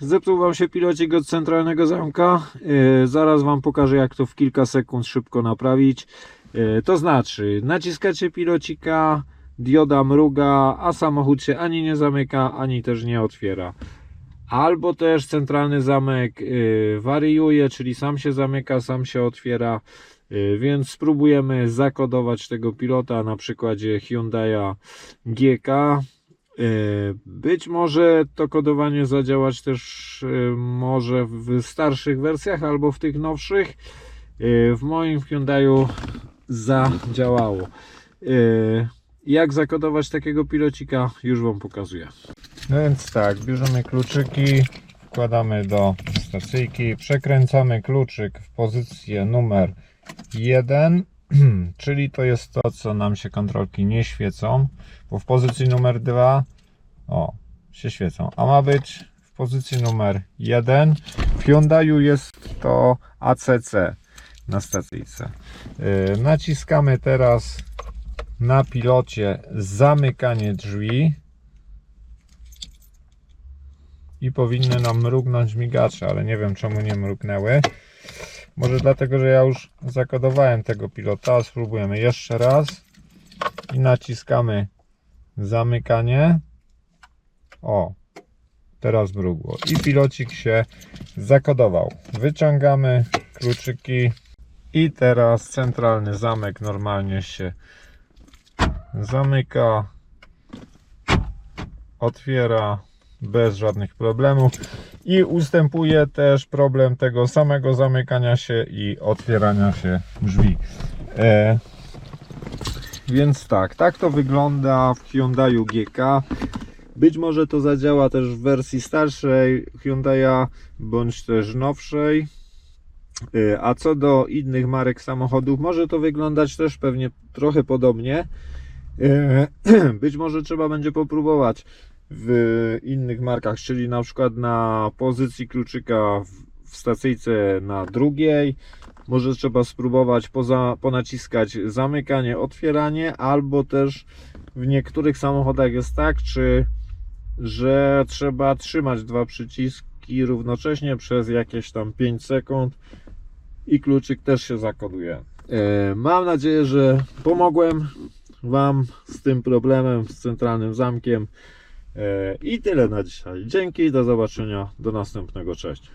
zepsuł Wam się pilocik od centralnego zamka. Yy, zaraz Wam pokażę, jak to w kilka sekund szybko naprawić. Yy, to znaczy, naciskacie pilocika, dioda mruga, a samochód się ani nie zamyka, ani też nie otwiera. Albo też centralny zamek yy, wariuje, czyli sam się zamyka, sam się otwiera. Więc spróbujemy zakodować tego pilota na przykładzie Hyundai'a GK. Yy, Być może to kodowanie zadziałać też yy, może w starszych wersjach albo w tych nowszych. Yy, W moim Hyundai'u zadziałało. Jak zakodować takiego pilocika już Wam pokazuję. No więc tak, bierzemy kluczyki, wkładamy do stacyjki, przekręcamy kluczyk w pozycję numer 1, czyli to jest to, co nam się kontrolki nie świecą, bo w pozycji numer 2 o, się świecą, a ma być w pozycji numer 1. W Hyundaiu jest to ACC na stacyjce. Yy, naciskamy teraz na pilocie zamykanie drzwi i powinny nam mrugnąć migacze, ale nie wiem czemu nie mrugnęły. Może dlatego, że ja już zakodowałem tego pilota. Spróbujemy jeszcze raz i naciskamy zamykanie. O, teraz mrugło. I pilocik się zakodował. Wyciągamy kluczyki i teraz centralny zamek normalnie się zamyka, otwiera bez żadnych problemów i ustępuje też problem tego samego zamykania się i otwierania się drzwi. E, więc tak, tak to wygląda w Hyundaiu GK. Być może to zadziała też w wersji starszej Hyundai'a bądź też nowszej. E, A co do innych marek samochodów, może to wyglądać też pewnie trochę podobnie. E, Być może trzeba będzie popróbować w innych markach, czyli na przykład na pozycji kluczyka w stacyjce na drugiej. Może trzeba spróbować poza, ponaciskać zamykanie, otwieranie, albo też w niektórych samochodach jest tak, czy że trzeba trzymać dwa przyciski równocześnie przez jakieś tam 5 sekund i kluczyk też się zakoduje. E, Mam nadzieję, że pomogłem Wam z tym problemem, z centralnym zamkiem. E, I tyle na dzisiaj. Dzięki, do zobaczenia, do następnego, cześć.